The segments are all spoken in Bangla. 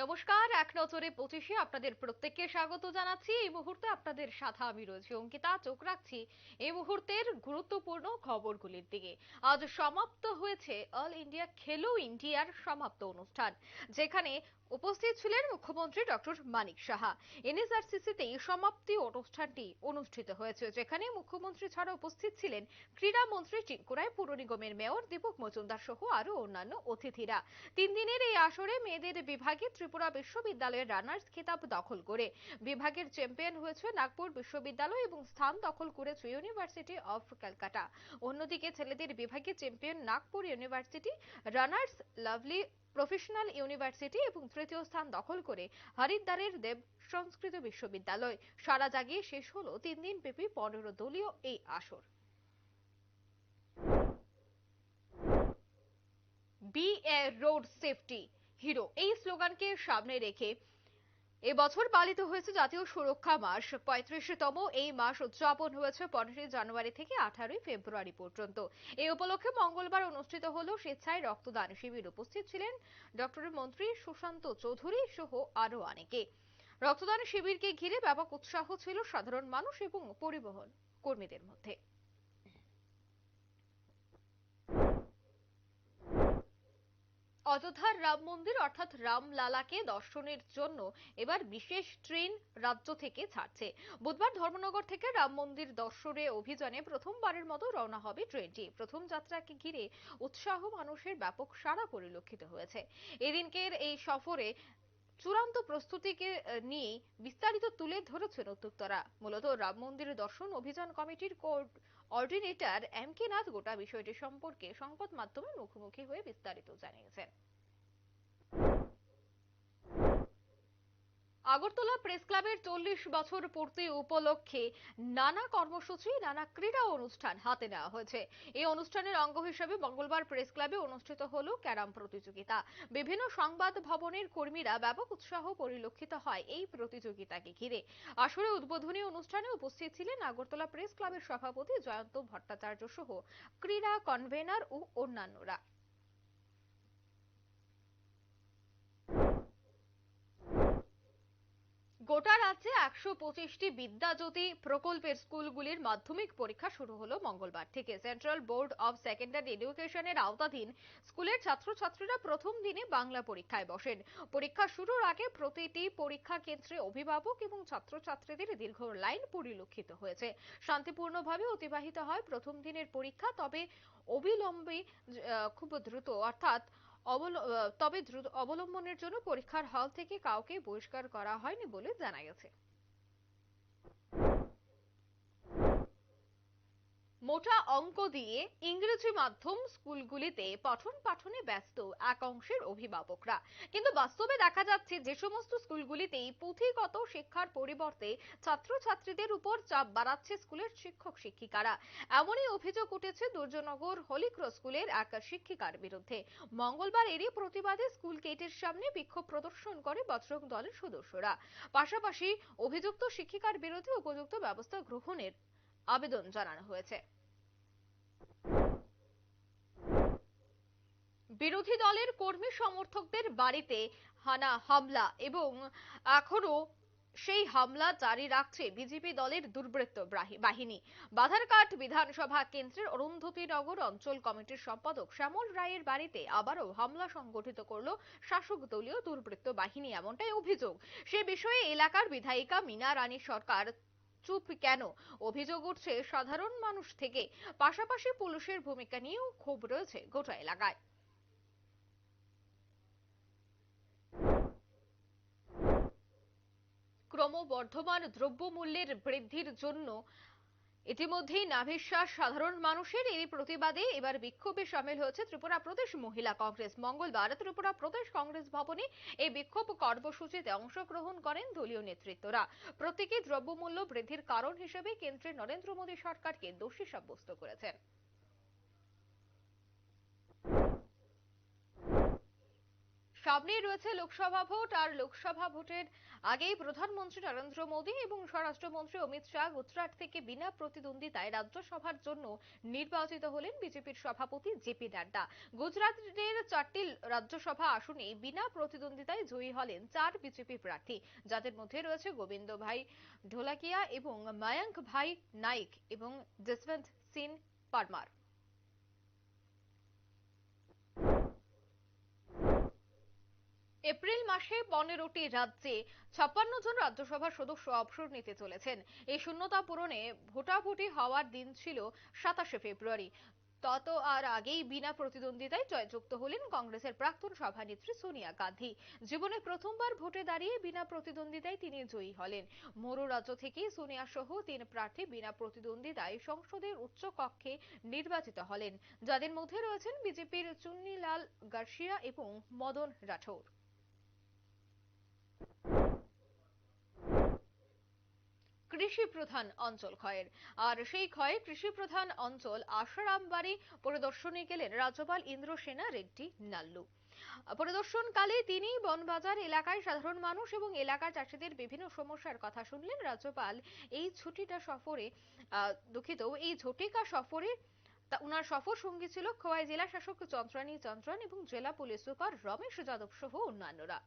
নমস্কার, এক নজরে পঁচিশে আপনাদের প্রত্যেককে স্বাগত জানাচ্ছি। এই মুহূর্তে আপনাদের সাথে আমি রয়েছি অঙ্কিতা। চোখ রাখছি এই মুহূর্তের গুরুত্বপূর্ণ খবরগুলির দিকে। আজ সমাপ্ত হয়েছে অল ইন্ডিয়া খেলো ইন্ডিয়ার সমাপ্ত অনুষ্ঠান, যেখানে উপস্থিত ছিলেন মুখ্যমন্ত্রী ডক্টর মানিক সাহা। এনএসআরসিসিতে সমাপ্তি অনুষ্ঠানটি অনুষ্ঠিত হয়েছে, যেখানে মুখ্যমন্ত্রী ছাড়া উপস্থিত ছিলেন ক্রীড়া মন্ত্রী চিনকুরাই পুর নিগমের মেয়র দীপক মজুমদার সহ আরও অন্যান্য অতিথিরা। তিন দিনের এই আসরে মেয়েদের বিভাগে ত্রিপুরা বিশ্ববিদ্যালয়ের রানার্স খেতাব দখল করে। বিভাগের চ্যাম্পিয়ন হয়েছে নাগপুর বিশ্ববিদ্যালয় এবং স্থান দখল করেছে ইউনিভার্সিটি অফ ক্যালকাটা অন্যদিকে ছেলেদের বিভাগে champion Nagpur university runners lovely professional university এবং তৃতীয় স্থান দখল করে হরিদ্বারের দেব সংস্কৃত বিশ্ববিদ্যালয়। সারা জাগিয়ে শেষ হলো তিন দিন ব্যাপী পনেরো দলীয় এই আসর। Be a road safety hero. এই স্লোগানকে সামনে রেখে এবছর পালিত হয়েছে জাতীয় সুরক্ষা মাস। পঁয়ত্রিশতম এই মাস উদযাপন হয়েছে পনেরোই জানুয়ারি থেকে আঠারোই ফেব্রুয়ারি পর্যন্ত। এই উপলক্ষে মঙ্গলবার অনুষ্ঠিত হল স্বেচ্ছায় রক্তদান শিবির। উপস্থিত ছিলেন ডক্টরের মন্ত্রী সুশান্ত চৌধুরী সহ আরও অনেকে। রক্তদান শিবিরকে ঘিরে ব্যাপক উৎসাহ ছিল সাধারণ মানুষ এবং পরিবহন কর্মীদের মধ্যে। অযোধ্যার রাম মন্দির অর্থাৎ রামলালাকে দর্শনের জন্য এবার বিশেষ ট্রেন রাজ্য থেকে ছাড়ছে। বুধবার ধর্মনগর থেকে রাম মন্দির দর্শনে অভিযানে প্রথমবারের মতো রওনা হবে ট্রেনটি। প্রথম যাত্রাকে ঘিরে উৎসাহ মানুষের ব্যাপক সাড়া পরিলক্ষিত হয়েছে। এদিনকের এই সফরে চূড়ান্ত প্রস্তুতিকে নিয়ে বিস্তারিত তুলে ধরেছেন উদ্যোক্তারা। মূলত রাম মন্দির দর্শন অভিযান কমিটির অর্ডিনেটর এম কে নাথ গোটা বিষয়টি সম্পর্কে সংবাদ মাধ্যমের মুখোমুখি হয়ে বিস্তারিত জানিয়েছেন। আগরতলা প্রেস ক্লাবের চল্লিশ বছর পূর্তি উপলক্ষে নানা কর্মসূচি, নানা ক্রীড়া অনুষ্ঠান হাতে নেওয়া হয়েছে। এই অনুষ্ঠানের অঙ্গ হিসেবে মঙ্গলবার প্রেস ক্লাবে অনুষ্ঠিত হল ক্যারাম প্রতিযোগিতা। বিভিন্ন সংবাদ ভবনের কর্মীরা ব্যাপক উৎসাহ পরিলক্ষিত হয় এই প্রতিযোগিতাকে ঘিরে। আসরে উদ্বোধনী অনুষ্ঠানে উপস্থিত ছিলেন আগরতলা প্রেস ক্লাবের সভাপতি জয়ন্ত ভট্টাচার্য সহ ক্রীড়া কনভেনার ও অন্যান্যরা। গোটা রাজ্যে একশো পঁচিশটি বিদ্যাজ্যোতি প্রকল্পের স্কুলগুলির মাধ্যমিক পরীক্ষা শুরু হলো মঙ্গলবার থেকে। সেন্ট্রাল বোর্ড অব সেকেন্ডারি এডুকেশনের আওতাধীন স্কুলের ছাত্রছাত্রীরা প্রথম দিনে বাংলা পরীক্ষায় বসেন। পরীক্ষা শুরুর আগে প্রতিটি পরীক্ষা কেন্দ্রে অভিভাবক এবং ছাত্রছাত্রীদের দীর্ঘ লাইন পরিলক্ষিত হয়েছে। শান্তিপূর্ণভাবে অতিবাহিত হয় প্রথম দিনের পরীক্ষা, তবে অবিলম্বে খুব দ্রুত, অর্থাৎ তবে দ্রুত অবলম্বনের জন্য পরীক্ষার হল থেকে কাউকে বহিষ্কার করা হয়নি বলে জানা গেছে। মোটা অঙ্ক দিয়ে ইংরেজি মাধ্যম স্কুলগুলিতে পঠন পাঠনে ব্যস্ত এক অংশের অভিভাবকরা। কিন্তু বাস্তবে দেখা যাচ্ছে যে সমস্ত স্কুলগুলিতেই পুঁথিগত শিক্ষার পরিবর্তে ছাত্রছাত্রীদের উপর চাপ বাড়াচ্ছে স্কুলের শিক্ষক শিক্ষিকারা। এমনই অভিযোগ উঠেছে দুর্যনগর হলিক্রস স্কুলের এক শিক্ষিকার বিরুদ্ধে। মঙ্গলবার এরই প্রতিবাদে স্কুল গেটের সামনে বিক্ষোভ প্রদর্শন করে বজরং দলের সদস্যরা। পাশাপাশি অভিযুক্ত শিক্ষিকার বিরুদ্ধে উপযুক্ত ব্যবস্থা গ্রহণের আবেদন জানানো হয়েছে। বিরোধী দলের কর্মী সমর্থকদের বাড়িতে হানা হামলা এবং এখনও সেই হামলা জারি রাখছে বিজেপি দলের দুর্বৃত্ত বাহিনী। বাধারকাট বিধানসভা কেন্দ্রের অরুন্ধতিনগর অঞ্চল কমিটির সম্পাদক শ্যামল রায়ের বাড়িতে আবারও হামলা সংগঠিত করল শাসক দলীয় দুর্বৃত্ত বাহিনী, এমনটাই অভিযোগ। সে বিষয়ে এলাকার বিধায়িকা মিনা রানী সরকার চুপ কেন? অভিযোগ উঠছে সাধারণ মানুষ থেকে। পাশাপাশি পুলিশের ভূমিকা নিয়েও ক্ষোভ রয়েছে গোটা এলাকায়। ক্রমবর্ধমান দ্রব্যমূল্যের বৃদ্ধির জন্য ইতিমধ্যেই নাভিশ্বাস সাধারণ মানুষের এই প্রতিবাদে এবার বিক্ষোভে সামিল হয়েছে ত্রিপুরা প্রদেশ মহিলা কংগ্রেস। মঙ্গলবার ত্রিপুরা প্রদেশ কংগ্রেস ভবনে এই বিক্ষোভ কর্মসূচিতে অংশগ্রহণ করেন দলীয় নেতৃত্বরা। প্রত্যেকে দ্রব্যমূল্য বৃদ্ধির কারণ হিসেবে কেন্দ্রের নরেন্দ্র মোদী সরকারকে দোষী সাব্যস্ত করেছেন। সামনেই রয়েছে লোকসভা ভোট, আর লোকসভা ভোটের আগেই প্রধানমন্ত্রী নরেন্দ্র মোদী এবং স্বরাষ্ট্রমন্ত্রী অমিত শাহ গুজরাট থেকে বিনা প্রতিদ্বন্দ্বিতায় রাজ্যসভার জন্য নির্বাচিত হলেন বিজেপির সভাপতি জেপি নাড্ডা। গুজরাটের চারটি রাজ্যসভা আসনে বিনা প্রতিদ্বন্দ্বিতায় জয়ী হলেন চার বিজেপি প্রার্থী, যাদের মধ্যে রয়েছে গোবিন্দ ভাই ঢোলাকিয়া এবং মায়াঙ্ক ভাই নাইক এবং জসবন্ত সিং পারমার। এপ্রিল মাসে পনেরোটি রাজ্যে ছাপ্পান্ন জন রাজ্যসভার সদস্য অবসর নিতে চলেছেন। এই শূন্যতা পূরণে ভোটাভুটি হওয়ার দিন ছিল সাতাশে ফেব্রুয়ারি। তত আর আগেই বিনা প্রতিদ্বন্দ্বিতায় জয়যুক্ত হলেন কংগ্রেসের প্রাক্তন সভানেত্রী সোনিয়া গান্ধী। জীবনে প্রথমবার ভোটে দাঁড়িয়ে বিনা প্রতিদ্বন্দ্বিতায় তিনি জয়ী হলেন। মরু রাজ্য থেকে সোনিয়া সহ তিন প্রার্থী বিনা প্রতিদ্বন্দ্বিতায় সংসদের উচ্চ কক্ষে নির্বাচিত হলেন। যাদের মধ্যে রয়েছেন বিজেপির চুন্নিলাল গার্সিয়া এবং মদন রাঠৌর কৃষি প্রধান অঞ্চল ক্ষয়ের। আর সেই ক্ষয়ে কৃষি প্রধান অঞ্চল আশারামবাড়ি পরিদর্শনে গেলেন রাজ্যপাল ইন্দ্রসেনা রেড্ডি নাল্লু। পরিদর্শনকালে তিনি বনবাজার এলাকায় সাধারণ মানুষ এবং এলাকার চাষিদের বিভিন্ন সমস্যার কথা শুনলেন রাজ্যপাল। এই ছুটিটা সফরে দুঃখিত, এই ঝটিকা সফরে উনার সফর সঙ্গী ছিল খোয়াই জেলা শাসক চন্দ্রানী চন্দ্রন এবং জেলা পুলিশ সুপার রমেশ যাদব সহ অন্যান্যরা।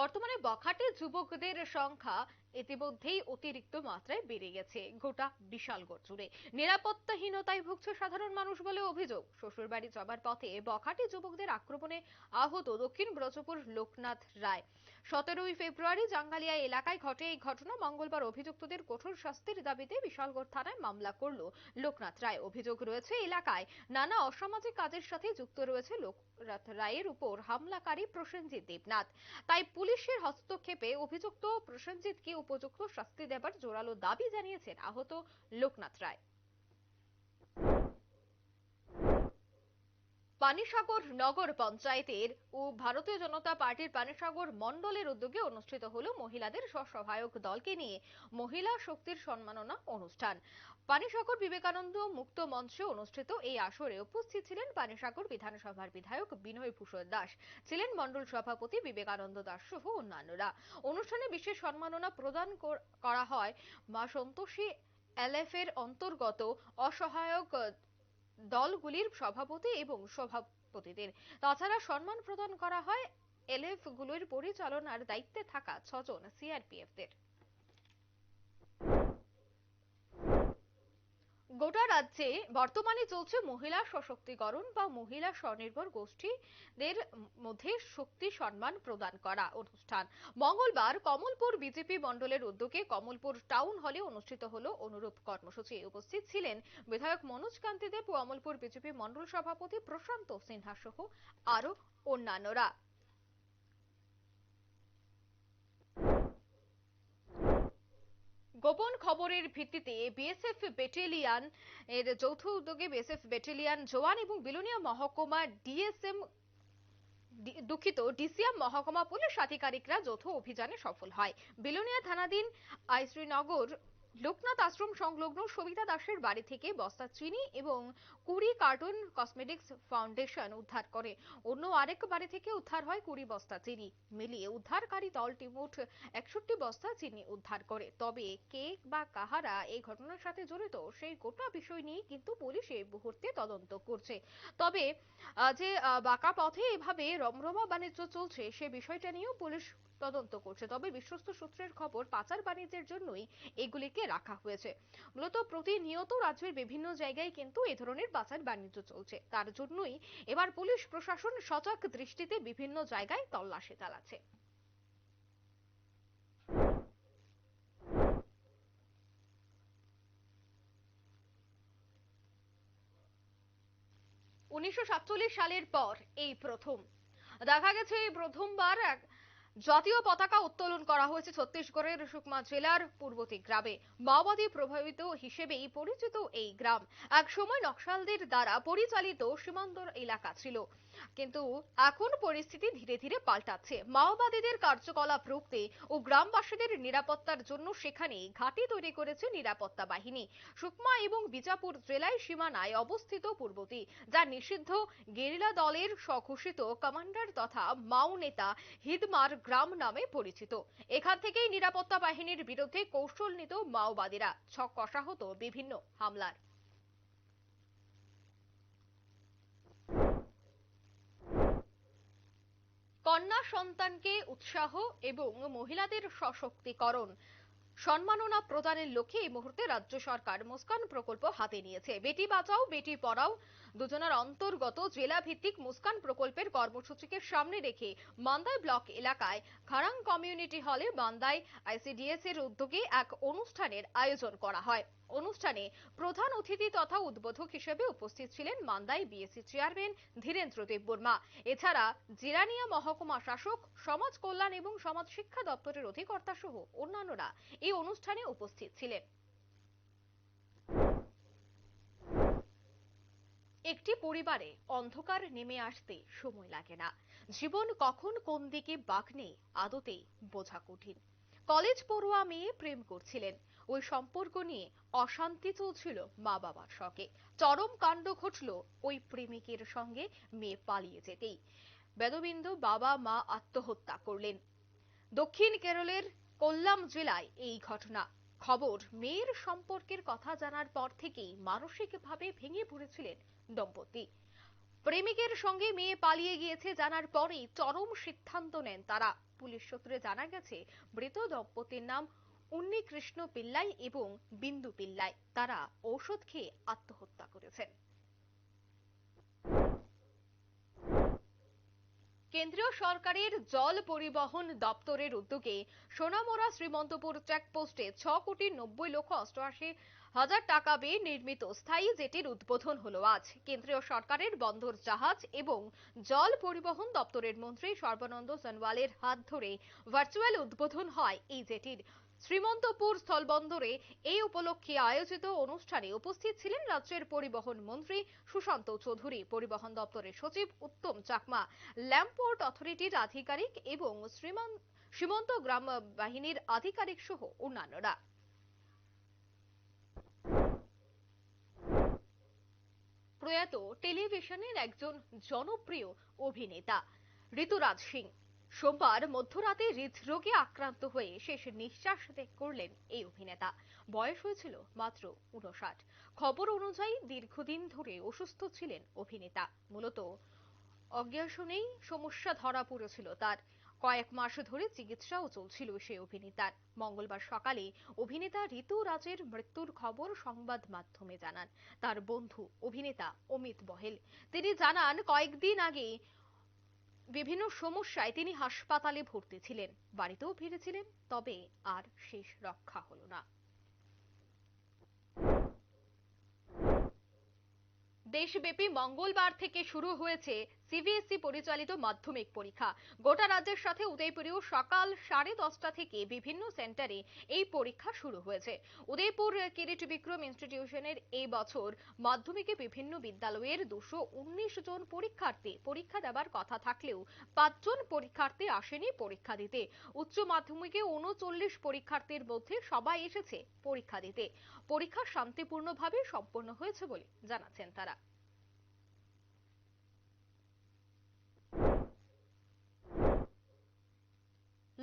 বর্তমানে বখাটে যুবকদের সংখ্যা ইতিমধ্যেই অতিরিক্ত মাত্রায় বেড়ে গেছে গোটা বিশালগড় জুড়ে। নিরাপত্তাহীনতায় ভুগছে সাধারণ মানুষ বলে অভিযোগ। শ্বশুরবাড়ি যাবার পথে বখাটে যুবকদের আক্রমণে আহত দক্ষিণ ব্রজপুর লোকনাথ রায়। সতেরোই ফেব্রুয়ারি জাঙ্গালিয়া এলাকায় ঘটে এই ঘটনা। মঙ্গলবার অভিযুক্তদের কঠোর শাস্তির দাবিতে বিশালগড় থানায় মামলা করল লোকনাথ রায়। অভিযোগ রয়েছে, এলাকায় নানা অসামাজিক কাজের সাথে যুক্ত রয়েছে লোকনাথ রায়ের উপর হামলাকারী প্রসেনজিৎ দেবনাথ। তাই পুলিশের হস্তক্ষেপে অভিযুক্ত প্রসেনজিৎকে উপযুক্ত শাস্তি দেবার জোরালো দাবি জানিয়েছেন আহত লোকনাথ রায়। পানিসাগর নগর পঞ্চায়েতের ও ভারতীয় জনতা পার্টির পানিসাগর মণ্ডলের উদ্যোগে অনুষ্ঠিত হলো মহিলাদের স্বসহায়ক দলকে নিয়ে মহিলা শক্তির সম্মাননা অনুষ্ঠান। পানিসাগর বিবেকানন্দ মুক্ত মঞ্চে অনুষ্ঠিত এই আসরে উপস্থিত ছিলেন পানিসাগর বিধানসভার বিধায়ক বিনয় ভূষণ দাস, ছিলেন মণ্ডল সভাপতি বিবেকানন্দ দাস সহ অন্যান্যরা। অনুষ্ঠানে বিশেষ সম্মাননা প্রদান করা হয় মা সন্তোষী এলএফ এর অন্তর্গত অসহায়ক দলগুলির সভাপতি এবং সভাপতিদের। তাছাড়া সম্মান প্রদান করা হয় এলএফ গুলির পরিচালনার দায়িত্বে থাকা ছজন সিআরপিএফ দের গোটা রাজ্যে বর্তমানে চলছে মহিলা সশক্তিকরণ বা মহিলা স্বনির্ভর গোষ্ঠীদের মধ্যে শক্তি সম্মান প্রদান করা অনুষ্ঠান। মঙ্গলবার কমলপুর বিজেপি মণ্ডলের উদ্যোগে কমলপুর টাউন হলে অনুষ্ঠিত হলো অনুরূপ কর্মসূচি। উপস্থিত ছিলেন বিধায়ক মনোজ কান্তি দেব ও কমলপুর বিজেপি মণ্ডল সভাপতি প্রশান্ত সিনহা সহ আরও অন্যান্যরা। গোপন খবরের ভিত্তিতে বিএসএফ ব্যাটেলিয়ান এর যৌথ উদ্যোগে বিএসএফ ব্যাটেলিয়ান জওয়ান এবং বিলোনিয়া মহকুমা ডিএসএম দুঃখিত, ডিসিএম মহকুমা পুলিশ আধিকারিকরা যৌথ অভিযানে সফল হয়। বিলোনিয়া থানাধীন আইশ্রীনগর লোকনাথ আশ্রম সংলগ্ন সবিতা দাসের বাড়ি থেকে বস্তা চিনি এবং কুড়ি কার্টুন কসমেটিক্স ফাউন্ডেশন উদ্ধার করে। অন্য আরেক বাড়ি থেকে উদ্ধার হয় কুড়ি বস্তা চিনি। মিলিয়ে উদ্ধারকারী দলটি মোট একষট্টি বস্তা চিনি উদ্ধার করে। তবে কে বা কাহারা এই ঘটনার সাথে জড়িত সেই গোটা বিষয় নিয়ে কিন্তু পুলিশ এই মুহূর্তে তদন্ত করছে। তবে যে বাঁকা পথে এভাবে রমরমা বাণিজ্য চলছে সে বিষয়টা নিয়েও পুলিশ তদন্ত করছে। তবে বিশ্বস্ত সূত্রের খবর, পাচার বাণিজ্যের জন্যই এগুলিকে রাখা হয়েছে। মূলত প্রতিনিয়ত রাজ্যের বিভিন্ন জায়গায় কিন্তু এ ধরনের পাচার বাণিজ্য চলছে। তার জন্যই এবার পুলিশ প্রশাসন সজাগ দৃষ্টিতে বিভিন্ন জায়গায় তল্লাশি চালাচ্ছে। উনিশশো সাতচল্লিশ সালের পর এই প্রথম। দেখা গেছে এই প্রথমবার জাতীয় পতাকা উত্তোলন করা হয়েছে ছত্তিশগড়ের সুকমা জেলার পূর্বতী গ্রামে। মাওবাদী প্রভাবিত হিসেবেই পরিচিত এই গ্রাম। এক সময় নকশালদের দ্বারা পরিচালিত সীমান্তর এলাকা ছিল। কিন্তু এখন পরিস্থিতি ধীরে ধীরে পাল্টাচ্ছে। মাওবাদীদের কার্যকলাপ রুখতে ও গ্রামবাসীদের নিরাপত্তার জন্য সেখানে ঘাঁটি তৈরি করেছে নিরাপত্তা বাহিনী। সুকমা এবং বিজাপুর জেলায় সীমানায় অবস্থিত পূর্বতী যা নিষিদ্ধ গেরিলা দলের স্বঘোষিত কমান্ডার তথা মাও নেতা হিদমার গ্রাম নামে পরিচিত। এখান থেকেই নিরাপত্তা বাহিনীর বিরুদ্ধে কৌশল নিত মাওবাদীরা। ছক কষা হতো বিভিন্ন হামলার। কন্যা সন্তানকে উৎসাহ এবং মহিলাদের সশক্তিকরণ। সম্মাননা প্রদানের লক্ষ্যে এই মুহূর্তে রাজ্য সরকার মুস্কান প্রকল্প হাতে নিয়েছে। বেটি বাঁচাও, বেটি পড়াও দুজনের অন্তর্গত জেলা ভিত্তিক মুস্কান প্রকল্পের কর্মসূচিকে সামনে রেখে মান্দাই ব্লক এলাকায় খারাং কমিউনিটি হলে মান্দাই আইসিডিএস এর উদ্যোগে এক অনুষ্ঠানের আয়োজন করা হয়। অনুষ্ঠানে প্রধান অতিথি তথা উদ্বোধক হিসেবে উপস্থিত ছিলেন মান্দাই বিএসসি চেয়ারম্যান ধীরেন্দ্র দেববর্মা এছাড়া জিরানিয়া মহকুমা শাসক, সমাজ কল্যাণ এবং সমাজ শিক্ষা দপ্তরের অধিকর্তা সহ অন্যান্যরা এই অনুষ্ঠানে উপস্থিত ছিলেন। একটি পরিবারে অন্ধকার নেমে আসতে সময় লাগে না। জীবন কখন কোন দিকে বাঁকনে, আদতেই বোঝা কঠিন। কলেজ পড়ুয়া মেয়ে প্রেম করছিলেন। ওই সম্পর্ক নিয়ে অশান্তি চলছিল মা বাবার শখে চরম কাণ্ড ঘটল ওই প্রেমিকের সঙ্গে মেয়ে পালিয়ে যেতেই। বেদবিন্দু বাবা, মা আত্মহত্যা করলেন। দক্ষিণ কেরলের কোল্লাম জেলায় এই ঘটনা। খবর, মেয়ের সম্পর্কের কথা জানার পর থেকেই মানসিকভাবে ভেঙে পড়েছিলেন দম্পতি। প্রেমিকের সঙ্গে মেয়ে পালিয়ে গিয়েছে জানার পরেই চরম সিদ্ধান্ত নেন তারা। পুলিশ সূত্রে জানা গেছে, মৃত দম্পতির নাম উন্নি কৃষ্ণ পিল্লাই এবং বিন্দু পিল্লাই, তারা ঔষধ খেয়ে আত্মহত্যা করেছেন। কেন্দ্রীয় সরকারের জল পরিবহন দপ্তরের উদ্যোগে সোনামুড়া শ্রীমন্তপুর চেকপোস্টে ছ কোটি নব্বই লক্ষ অষ্টআশি হাজার টাকা ব্যয়ে নির্মিত স্থায়ী জেটির উদ্বোধন হলো আজ। কেন্দ্রীয় সরকারের বন্দর জাহাজ এবং জল পরিবহন দপ্তরের মন্ত্রী সর্বানন্দ সোনোয়ালের হাত ধরে ভার্চুয়াল উদ্বোধন হয় এই জেটির। শ্রীমন্তপুর স্থলবন্দরে এই উপলক্ষে আয়োজিত অনুষ্ঠানে উপস্থিত ছিলেন রাজ্যের পরিবহন মন্ত্রী সুশান্ত চৌধুরী, পরিবহন দপ্তরের সচিব উত্তম চাকমা ল্যাম্পোর্ট অথরিটির আধিকারিক এবং সীমান্ত গ্রাম বাহিনীর আধিকারিক সহ অন্যান্যরা। প্রয়াত টেলিভিশনের একজন জনপ্রিয় অভিনেতা ঋতুরাজ সিং। সোমবার মধ্যরাতে হৃদরোগে আক্রান্ত হয়ে শেষ নিঃশ্বাস ত্যাগ করলেন এই অভিনেতা। বয়স হয়েছিল মাত্র উনষাট খবর অনুযায়ী দীর্ঘদিন ধরে অসুস্থ ছিলেন অভিনেতা। মূলত অজ্ঞাসনেই সমস্যা ধরা পড়েছিল তার। কয়েক মাস ধরে চিকিৎসাও চলছিল সেই অভিনেতার। মঙ্গলবার সকালে অভিনেতা ঋতু রাজের মৃত্যুর খবর সংবাদ মাধ্যমে জানান। তার বন্ধু অভিনেতা অমিত বহেল। তিনি জানান, কয়েকদিন আগে বিভিন্ন সমস্যায় তিনি হাসপাতালে ভর্তি ছিলেন। বাড়িতেও ফিরেছিলেন, তবে আর শেষ রক্ষা হলো না। দেশব্যাপী মঙ্গলবার থেকে শুরু হয়েছে সিবিএসই পরিচালিত মাধ্যমিক পরীক্ষা। গোটা রাজ্যের সাথে উদয়পুরেও সকাল সাড়ে দশটা থেকে বিভিন্ন সেন্টারে এই পরীক্ষা শুরু হয়েছে। উদয়পুর কিরিট বিক্রম ইনস্টিটিউশনের এই বছর মাধ্যমিকে বিভিন্ন বিদ্যালয়ের দুশো জন পরীক্ষার্থী পরীক্ষা দেবার কথা থাকলেও পাঁচজন পরীক্ষার্থী আসেনি পরীক্ষা দিতে। উচ্চ মাধ্যমিকে উনচল্লিশ পরীক্ষার্থীর মধ্যে সবাই এসেছে পরীক্ষা দিতে। পরীক্ষা শান্তিপূর্ণভাবে সম্পন্ন হয়েছে বলে জানাচ্ছেন তারা।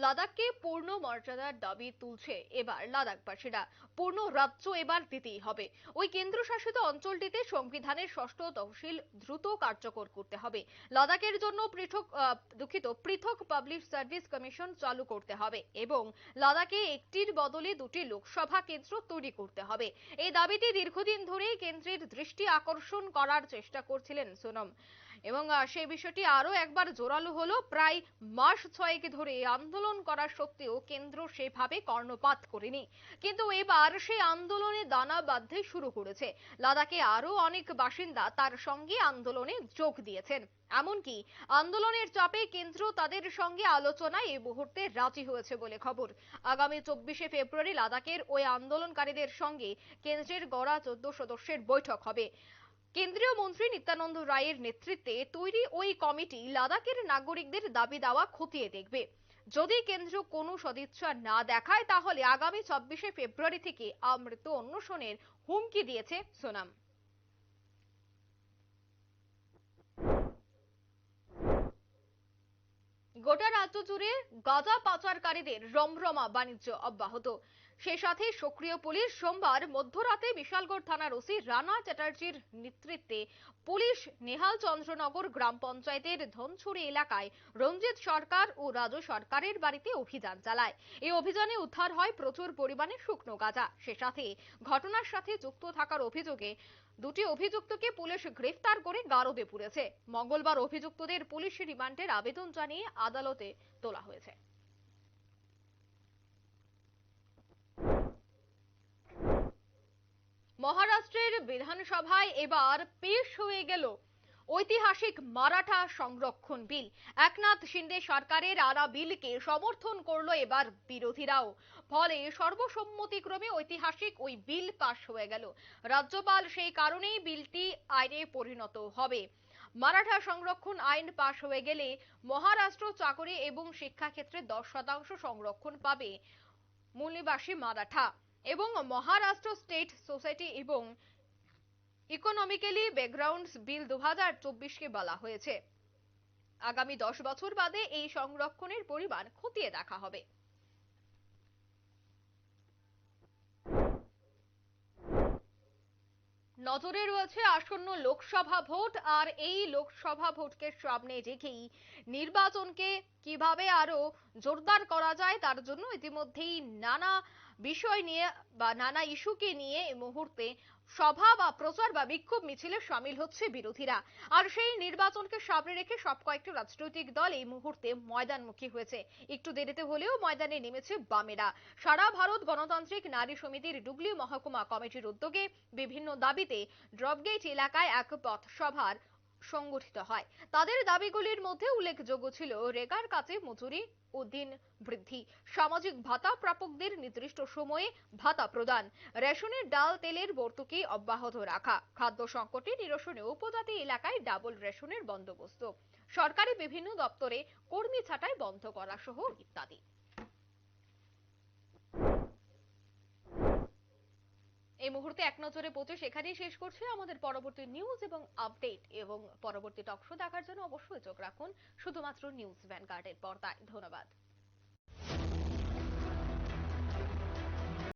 লাদাখকে পূর্ণ মর্যাদার দাবি তুলছে এবার লাদাখবাসীরা। পূর্ণ রাজ্য এবার দিতেই হবে। ওই কেন্দ্রশাসিত অঞ্চলটিতে সংবিধানের ষষ্ঠ তহসিল দ্রুত কার্যকর করতে হবে। লাদাখের জন্য পৃথক দুঃখিত, পৃথক পাবলিক সার্ভিস কমিশন চালু করতে হবে এবং লাদাখে একটির বদলে দুটি লোকসভা কেন্দ্র তৈরি করতে হবে। এই দাবিটি দীর্ঘদিন ধরেই কেন্দ্রের দৃষ্টি আকর্ষণ করার চেষ্টা করছিলেন সোনম। এবং সেই বিষয়টি আরও একবার জোরালো হলো। প্রায় মাস ছয়েক ধরে আন্দোলন করা সত্ত্বেও কেন্দ্র সেভাবে কর্ণপাত করেনি। কিন্তু এবার সেই আন্দোলনে দানা বাঁধতে শুরু করেছে। লাদাখে আরও অনেক বাসিন্দা তার সঙ্গে আন্দোলনে যোগ দিয়েছেন। এমনকি আন্দোলনের চাপে কেন্দ্র তাদের সঙ্গে আলোচনায় এই মুহূর্তে রাজি হয়েছে বলে খবর। আগামী চব্বিশে ফেব্রুয়ারি লাদাখের ওই আন্দোলনকারীদের সঙ্গে কেন্দ্রের গড়া চোদ্দ সদস্যের বৈঠক হবে। কেন্দ্রীয় মন্ত্রী নিত্যানন্দ রায়ের নেতৃত্বে তৈরি ওই কমিটি লাদাখের নাগরিকদের দাবি দাওয়া খতিয়ে দেখবে। যদি কেন্দ্র কোনো সদিচ্ছা না দেখায়, তাহলে আগামী চব্বিশে ফেব্রুয়ারি থেকে আমৃত অন্বেষণের হুমকি দিয়েছে সোনাম। গোটা রাজ্য জুড়ে গাঁজা পাচারকারীদের রমরমা বাণিজ্য অব্যাহত। সে সাথে সক্রিয় পুলিশ সোমবার মধ্যরাতে বিশালগড় থানার ওসি রানা চ্যাটার্জির নেতৃত্বে পুলিশ নেহাল চন্দ্রনগর গ্রাম পঞ্চায়েতের ধনছড়ি এলাকায় রঞ্জিত সরকার ও রাজু সরকারের বাড়িতে অভিযান চালায়। এই অভিযানে উদ্ধার হয় প্রচুর পরিমাণে শুকনো গাঁজা। সে সাথে ঘটনার সাথে যুক্ত থাকার অভিযোগে দুটি অভিযুক্তকে পুলিশ গ্রেফতার করে গারদে পুরেছে মঙ্গলবার অভিযুক্তদের পুলিশ রিমান্ডের আবেদন জানিয়ে আদালতে তোলা হয়েছে। মহারাষ্ট্রের বিধানসভায় এবার পেশ হয়ে গেল ঐতিহাসিক মারাঠা সংরক্ষণ বিল। একনাথ শিন্দে সরকারের আনা বিলকে সমর্থন করল এবার বিরোধীরাও। ফলে সর্বসম্মতিক্রমে ঐতিহাসিক ওই বিল পাশ হয়ে গেল। রাজ্যপাল সেই কারণেই বিলটি আইনে পরিণত হবে। মারাঠা সংরক্ষণ আইন পাশ হয়ে গেলে মহারাষ্ট্র চাকরি এবং শিক্ষাক্ষেত্রে দশ শতাংশ সংরক্ষণ পাবে মূলনিবাসী মারাঠা। এবং মহারাষ্ট্র স্টেট সোসাইটি এবং ইকোনমিক্যালি ব্যাকগ্রাউন্ডস বিল দু হাজার চব্বিশকে বলা হয়েছে। আগামী দশ বছর বাদে এই সংরক্ষণের পরিমাণ খতিয়ে দেখা হবে। নজরে রয়েছে আসন্ন লোকসভা ভোট, আর এই লোকসভা ভোটকে সামনে রেখেই নির্বাচনকে কীভাবে আরও জোরদার করা যায় তার জন্য ইতিমধ্যেই নানা বিষয় নিয়ে বা নানা ইস্যুকে নিয়ে এই মুহূর্তে সভা বা প্রচার বা বিক্ষোভ মিছিলে সামিল হচ্ছে বিরোধীরা। আর সেই নির্বাচনকে সামনে রেখে সব কয়েকটি রাজনৈতিক দল এই মুহূর্তে ময়দানমুখী হয়েছে। একটু দেরিতে হলেও ময়দানে নেমেছে বামেরা। সারা ভারত গণতান্ত্রিক নারী সমিতির ডুগলি মহকুমা কমিটির উদ্যোগে বিভিন্ন দাবিতে ড্রপগেট এলাকায় এক পথ সভার সংগঠিত হয়। তাদের দাবিগুলির মধ্যে উল্লেখযোগ্য ছিল রেগার কাছে মজুরি ও দিন বৃদ্ধি, সামাজিক ভাতা প্রাপকদের নির্দিষ্ট সময়ে ভাতা প্রদান, রেশনের ডাল তেলের ভর্তুকি অব্যাহত রাখা, খাদ্য সংকটে নিরসনে উপজাতি এলাকায় ডাবল রেশনের বন্দোবস্ত, সরকারি বিভিন্ন দপ্তরে কর্মী ছাঁটাই বন্ধ করা সহ ইত্যাদি। এই মুহূর্তে এক নজরে পঁচিশ সেখানেই শেষ করছি আমাদের পরবর্তী নিউজ এবং আপডেট এবং পরবর্তী টক শো দেখার জন্য অবশ্যই চোখ রাখুন। শুধুমাত্র নিউজ ভ্যানগার্ডের পর্দায়। ধন্যবাদ।